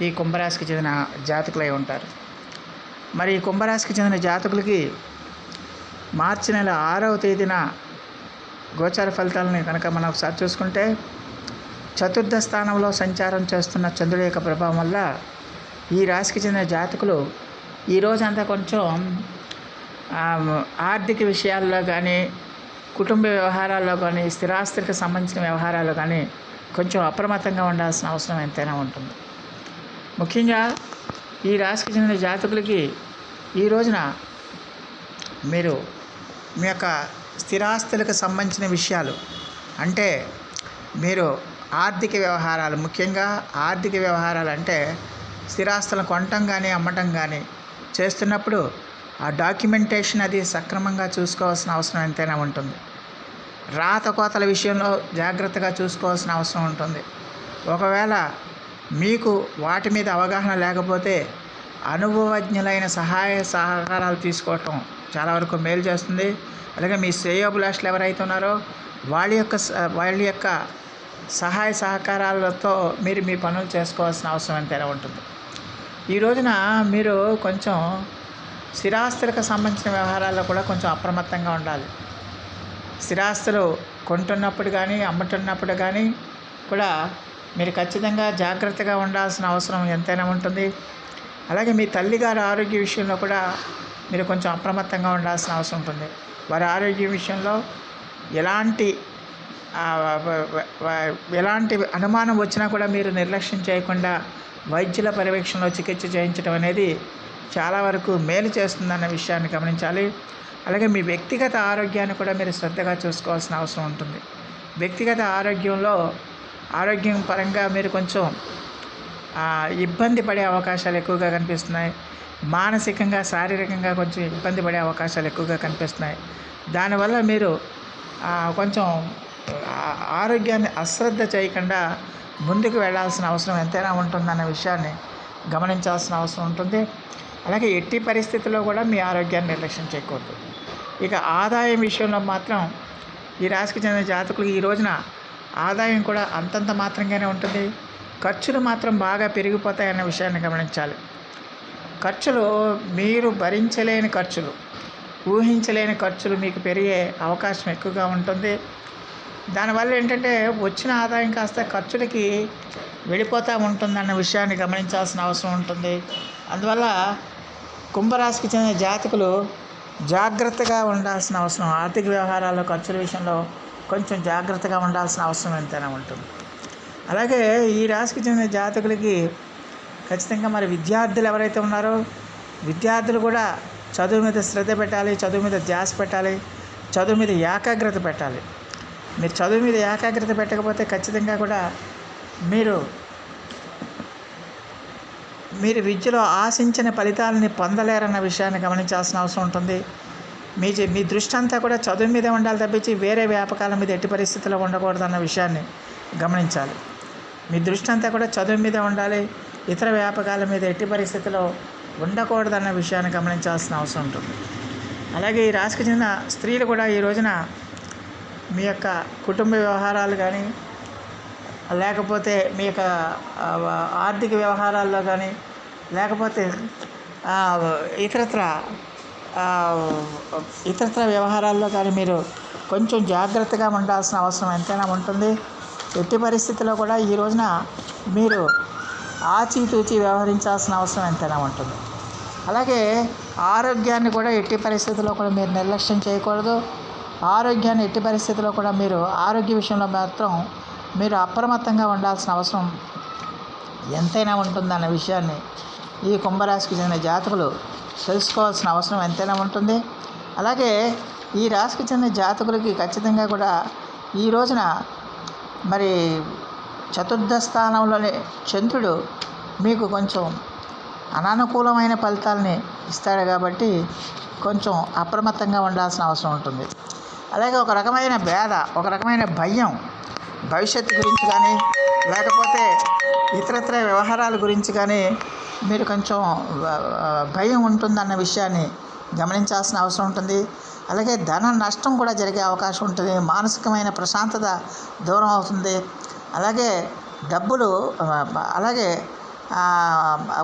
ఈ కుంభరాశికి చెందిన జాతకులై ఉంటారు. మరి ఈ కుంభరాశికి చెందిన జాతకులకి మార్చి నెల ఆరవ తేదీన గోచార ఫలితాలని కనుక మనం ఒకసారి చూసుకుంటే చతుర్థ స్థానంలో సంచారం చేస్తున్న చంద్రుడి యొక్క ప్రభావం వల్ల ఈ రాశికి చెందిన జాతకులు ఈ రోజంతా కొంచెం ఆర్థిక విషయాల్లో కానీ కుటుంబ వ్యవహారాల్లో కానీ స్థిరాస్తులకు సంబంధించిన వ్యవహారాల్లో కానీ కొంచెం అప్రమత్తంగా ఉండాల్సిన అవసరం ఎంతైనా ఉంటుంది. ముఖ్యంగా ఈ రాశికి చెందిన జాతకులకి ఈ రోజున మీరు మీ యొక్క స్థిరాస్తులకు సంబంధించిన విషయాలు అంటే మీరు ఆర్థిక వ్యవహారాలు ముఖ్యంగా ఆర్థిక వ్యవహారాలు అంటే స్థిరాస్తులను కొనటం కానీ అమ్మటం కానీ చేస్తున్నప్పుడు ఆ డాక్యుమెంటేషన్ అది సక్రమంగా చూసుకోవాల్సిన అవసరం ఎంతైనా ఉంటుంది. రాత కోతల విషయంలో జాగ్రత్తగా చూసుకోవాల్సిన అవసరం ఉంటుంది. ఒకవేళ మీకు వాటి మీద అవగాహన లేకపోతే అనుభవజ్ఞులైన సహాయ సహకారాలు తీసుకోవటం చాలా వరకు మేలు చేస్తుంది. అలాగే మీ శ్రేయోభిలాషులు ఎవరైతే ఉన్నారో వాళ్ళ యొక్క స- వాళ్ళ యొక్క సహాయ సహకారాలతో మీరు మీ పనులు చేసుకోవాల్సిన అవసరం ఎంతైనా ఉంటుంది. ఈ రోజున మీరు కొంచెం స్థిరాస్తులకు సంబంధించిన వ్యవహారాల్లో కూడా కొంచెం అప్రమత్తంగా ఉండాలి. స్థిరాస్తులు కొంటున్నప్పుడు కానీ అమ్ముతున్నప్పుడు కానీ కూడా మీరు ఖచ్చితంగా జాగ్రత్తగా ఉండాల్సిన అవసరం ఎంతైనా ఉంటుంది. అలాగే మీ తల్లిగారి ఆరోగ్య విషయంలో కూడా మీరు కొంచెం అప్రమత్తంగా ఉండాల్సిన అవసరం ఉంటుంది. వారి ఆరోగ్య విషయంలో ఎలాంటి ఎలాంటి అనుమానం వచ్చినా కూడా మీరు నిర్లక్ష్యం చేయకుండా వైద్యుల పర్యవేక్షణలో చికిత్స చేయించడం అనేది చాలా వరకు మేలు చేస్తుందన్న విషయాన్ని గమనించాలి. అలాగే మీ వ్యక్తిగత ఆరోగ్యాన్ని కూడా మీరు శ్రద్ధగా చూసుకోవాల్సిన అవసరం ఉంటుంది. వ్యక్తిగత ఆరోగ్యంలో ఆరోగ్యం పరంగా మీరు కొంచెం ఇబ్బంది పడే అవకాశాలు ఎక్కువగా కనిపిస్తున్నాయి. మానసికంగా శారీరకంగా కొంచెం ఇబ్బంది పడే అవకాశాలు ఎక్కువగా కనిపిస్తున్నాయి. దానివల్ల మీరు కొంచెం ఆరోగ్యాన్ని అశ్రద్ధ చేయకుండా ముందుకు వెళ్ళాల్సిన అవసరం ఎంతైనా ఉంటుందన్న విషయాన్ని గమనించాల్సిన అవసరం ఉంటుంది. అలాగే ఎట్టి పరిస్థితుల్లో కూడా మీ ఆరోగ్యాన్ని నిర్లక్ష్యం చేయకూడదు. ఇక ఆదాయం విషయంలో మాత్రం ఈ రాశికి చెందిన జాతకులు ఈ రోజున ఆదాయం కూడా అంతంత మాత్రంగానే ఉంటుంది. ఖర్చులు మాత్రం బాగా పెరిగిపోతాయన్న విషయాన్ని గమనించాలి. ఖర్చులు మీరు భరించలేని ఖర్చులు ఊహించలేని ఖర్చులు మీకు పెరిగే అవకాశం ఎక్కువగా ఉంటుంది. దానివల్ల ఏంటంటే వచ్చిన ఆదాయం కాస్త ఖర్చులకి వెళ్ళిపోతూ ఉంటుందన్న విషయాన్ని గమనించాల్సిన అవసరం ఉంటుంది. అందువల్ల కుంభరాశికి చెందిన జాతకులు జాగ్రత్తగా ఉండాల్సిన అవసరం. ఆర్థిక వ్యవహారాల్లో ఖర్చుల విషయంలో కొంచెం జాగ్రత్తగా ఉండాల్సిన అవసరం ఎంతైనా ఉంటుంది. అలాగే ఈ రాశికి చెందిన జాతకులకి ఖచ్చితంగా మరి విద్యార్థులు ఎవరైతే ఉన్నారో విద్యార్థులు కూడా చదువు మీద శ్రద్ధ పెట్టాలి చదువు మీద ధ్యాస పెట్టాలి చదువు మీద ఏకాగ్రత పెట్టాలి. మీరు చదువు మీద ఏకాగ్రత పెట్టకపోతే ఖచ్చితంగా కూడా మీరు మీరు విద్యలో ఆశించిన ఫలితాలని పొందలేరన్న విషయాన్ని గమనించాల్సిన అవసరం ఉంటుంది. మీ మీ దృష్టి అంతా కూడా చదువు మీదే ఉండాలి తప్పించి వేరే వ్యాపకాల మీద ఎట్టి పరిస్థితుల్లో ఉండకూడదన్న విషయాన్ని గమనించాలి. మీ దృష్టి అంతా కూడా చదువు మీద ఉండాలి ఇతర వ్యాపకాల మీద ఎట్టి పరిస్థితుల్లో ఉండకూడదన్న విషయాన్ని గమనించాల్సిన అవసరం ఉంటుంది. అలాగే ఈ రాశికి చెందిన స్త్రీలు కూడా ఈ రోజున మీ యొక్క కుటుంబ వ్యవహారాలు కానీ లేకపోతే మీ యొక్క ఆర్థిక వ్యవహారాల్లో కానీ లేకపోతే ఇతరత్ర ఇతరత్ర వ్యవహారాల్లో కానీ మీరు కొంచెం జాగ్రత్తగా ఉండాల్సిన అవసరం ఎంతైనా ఉంటుంది. ఎట్టి పరిస్థితుల్లో కూడా ఈ రోజున మీరు ఆచితూచి వ్యవహరించాల్సిన అవసరం ఎంతైనా ఉంటుంది. అలాగే ఆరోగ్యాన్ని కూడా ఎట్టి పరిస్థితుల్లో కూడా మీరు నిర్లక్ష్యం చేయకూడదు. ఆరోగ్యాన్ని ఎట్టి పరిస్థితుల్లో కూడా మీరు ఆరోగ్య విషయంలో మాత్రం మీరు అప్రమత్తంగా ఉండాల్సిన అవసరం ఎంతైనా ఉంటుందన్న విషయాన్ని ఈ కుంభరాశికి చెందిన జాతకులు తెలుసుకోవాల్సిన అవసరం ఎంతైనా ఉంటుంది. అలాగే ఈ రాశికి చెందిన జాతకులకి ఖచ్చితంగా కూడా ఈ రోజున మరి చతుర్థ స్థానంలోనే చంద్రుడు మీకు కొంచెం అనానుకూలమైన ఫలితాలని ఇస్తాడు కాబట్టి కొంచెం అప్రమత్తంగా ఉండాల్సిన అవసరం ఉంటుంది. అలాగే ఒక రకమైన భేద ఒక రకమైన భయం భవిష్యత్తు గురించి కానీ లేకపోతే ఇతరత్ర వ్యవహారాల గురించి కానీ మీరు కొంచెం భయం ఉంటుందన్న విషయాన్ని గమనించాల్సిన అవసరం ఉంటుంది. అలాగే ధన నష్టం కూడా జరిగే అవకాశం ఉంటుంది. మానసికమైన ప్రశాంతత దూరం అవుతుంది. అలాగే డబ్బులు అలాగే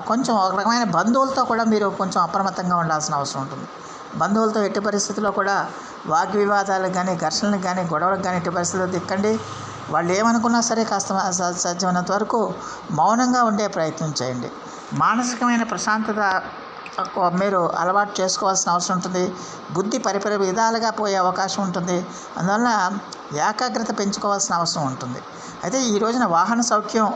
కొంచెం ఒక రకమైన బంధువులతో కూడా మీరు కొంచెం అప్రమత్తంగా ఉండాల్సిన అవసరం ఉంటుంది. బంధువులతో ఎట్టి పరిస్థితుల్లో కూడా వాగ్వివాదాలకు కానీ ఘర్షణలకు కానీ గొడవలకు కానీ ఎట్టి పరిస్థితుల్లో దిక్కండి. వాళ్ళు ఏమనుకున్నా సరే కాస్త సాధ్యమైనంత వరకు మౌనంగా ఉండే ప్రయత్నం చేయండి. మానసికమైన ప్రశాంతత మీరు అలవాటు చేసుకోవాల్సిన అవసరం ఉంటుంది. బుద్ధి పరిపరి విధాలుగా పోయే అవకాశం ఉంటుంది. అందువల్ల ఏకాగ్రత పెంచుకోవాల్సిన అవసరం ఉంటుంది. అయితే ఈ రోజున వాహన సౌఖ్యం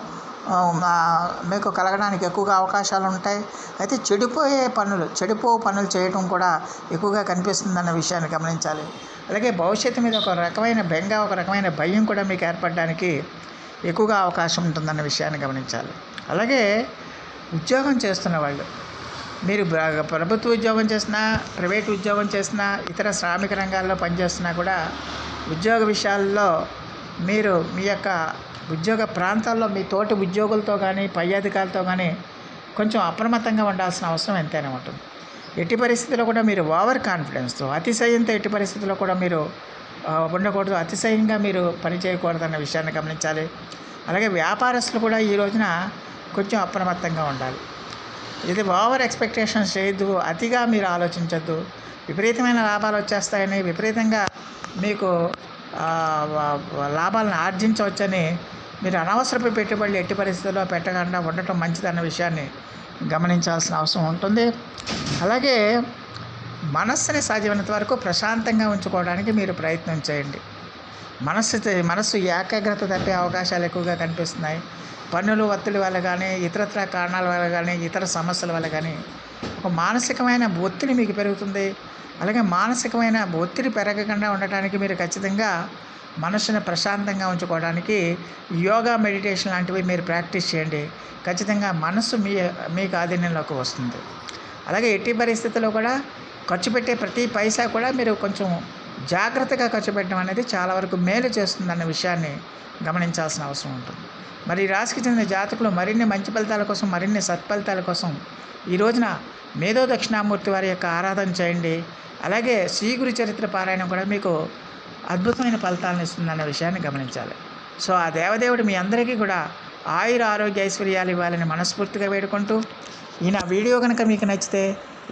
మీకు కలగడానికి ఎక్కువగా అవకాశాలు ఉంటాయి. అయితే చెడిపోయే పనులు చెడిపో పనులు చేయటం కూడా ఎక్కువగా కనిపిస్తుందన్న విషయాన్ని గమనించాలి. అలాగే భవిష్యత్తు మీద ఒక రకమైన బెంగ ఒక రకమైన భయం కూడా మీకు ఏర్పడడానికి ఎక్కువగా అవకాశం ఉంటుందన్న విషయాన్ని గమనించాలి. అలాగే ఉద్యోగం చేస్తున్న వాళ్ళు. మీరు ప్రభుత్వ ఉద్యోగం చేసినా ప్రైవేట్ ఉద్యోగం చేసినా ఇతర శ్రామిక రంగాల్లో పనిచేస్తున్నా కూడా ఉద్యోగ విషయాల్లో మీరు మీ యొక్క ఉద్యోగ ప్రాంతాల్లో మీ తోటి ఉద్యోగులతో కానీ పై అధికారులతో కానీ కొంచెం అప్రమత్తంగా ఉండాల్సిన అవసరం ఎంతైనా ఉంటుంది. ఎట్టి పరిస్థితుల్లో కూడా మీరు ఓవర్ కాన్ఫిడెన్స్తో అతిశయంతో ఎట్టి పరిస్థితుల్లో కూడా మీరు ఉండకూడదు. అతిశయంగా మీరు పని చేయకూడదు అన్న విషయాన్ని గమనించాలి. అలాగే వ్యాపారస్తులు కూడా ఈ రోజున కొంచెం అప్రమత్తంగా ఉండాలి. ఇది ఓవర్ ఎక్స్పెక్టేషన్స్ చేయొద్దు అతిగా మీరు ఆలోచించద్దు. విపరీతమైన లాభాలు వచ్చేస్తాయని విపరీతంగా మీకు లాభాలను ఆర్జించవచ్చని మీరు అనవసరపు పెట్టుబడులు ఎట్టి పరిస్థితుల్లో పెట్టకుండా ఉండటం మంచిదన్న విషయాన్ని గమనించాల్సిన అవసరం ఉంటుంది. అలాగే మనస్సుని సాధ్యమైనంత వరకు ప్రశాంతంగా ఉంచుకోవడానికి మీరు ప్రయత్నం చేయండి. మనస్సు మనస్సు ఏకాగ్రత తప్పే అవకాశాలు ఎక్కువగా కనిపిస్తున్నాయి. పన్నులు ఒత్తిడి వల్ల కానీ ఇతరత్ర కారణాల వల్ల కానీ ఇతర సమస్యల వల్ల కానీ ఒక మానసికమైన ఒత్తిడి మీకు పెరుగుతుంది. అలాగే మానసికమైన ఒత్తిడి పెరగకుండా ఉండటానికి మీరు ఖచ్చితంగా మనసును ప్రశాంతంగా ఉంచుకోవడానికి యోగా మెడిటేషన్ లాంటివి మీరు ప్రాక్టీస్ చేయండి. ఖచ్చితంగా మనసు మీ మీకు ఆధీనంలోకి వస్తుంది. అలాగే ఎట్టి పరిస్థితుల్లో కూడా ఖర్చు పెట్టే ప్రతి పైసా కూడా మీరు కొంచెం జాగ్రత్తగా ఖర్చు పెట్టడం అనేది చాలా వరకు మేలు చేస్తుందన్న విషయాన్ని గమనించాల్సిన అవసరం ఉంటుంది. మరి రాశికి చెందిన జాతకులు మరిన్ని మంచి ఫలితాల కోసం మరిన్ని సత్ఫలితాల కోసం ఈ రోజున మేధో దక్షిణామూర్తి వారి యొక్క ఆరాధన చేయండి. అలాగే శ్రీ గురు చరిత్ర పారాయణం కూడా మీకు అద్భుతమైన ఫలితాలను ఇస్తుందన్న విషయాన్ని గమనించాలి. సో ఆ దేవదేవుడు మీ అందరికీ కూడా ఆయుర ఆరోగ్య ఐశ్వర్యాలు ఇవ్వాలని మనస్ఫూర్తిగా వేడుకుంటూ ఈయన వీడియో కనుక మీకు నచ్చితే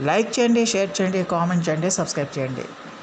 లైక్ చేయండి షేర్ చేయండి కామెంట్ చేయండి సబ్స్క్రైబ్ చేయండి.